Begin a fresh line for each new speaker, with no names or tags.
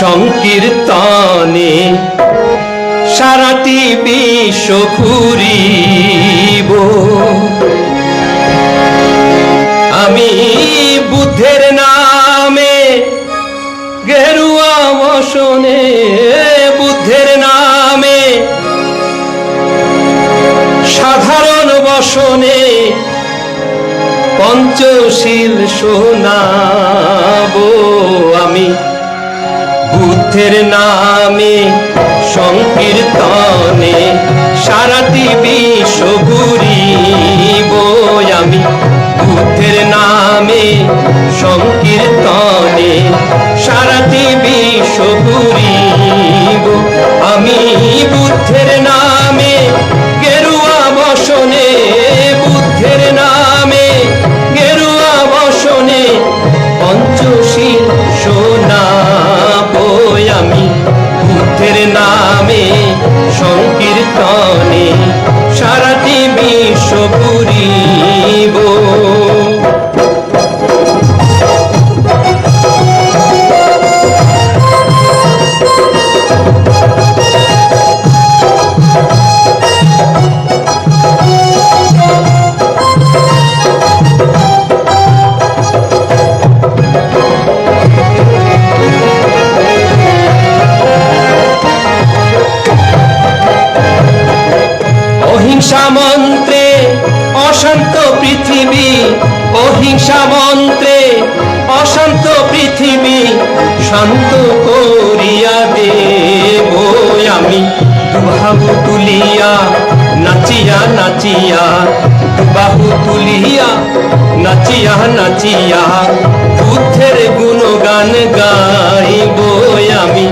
সংকীর্তনে সারাটি বিশ্ব ঘুরিব। আমি বুদ্ধের নামে গেরুয়া বসনে বুদ্ধের নামে সাধারণ বসনে পঞ্চশীল শোনাবো আমি। বুদ্ধের নামে সংকীর্তনে সারাটি বিশ্ব ঘুরিব আমি। বুদ্ধের নামে সংকীর্তনে সারাটি বিশ্ব সংকীর্তনে অহিংসা মন্ত্রে, অশান্ত পৃথিবী, অহিংসা মন্ত্রে, অশান্ত পৃথিবী, শান্ত করিয়া দেব আমি। দুবাহু তুলিয়া, নাচিয়া নাচিয়া, দুবাহু তুলিয়া, নাচিয়া নাচিয়া, বুদ্ধের গুণগান গাইব আমি।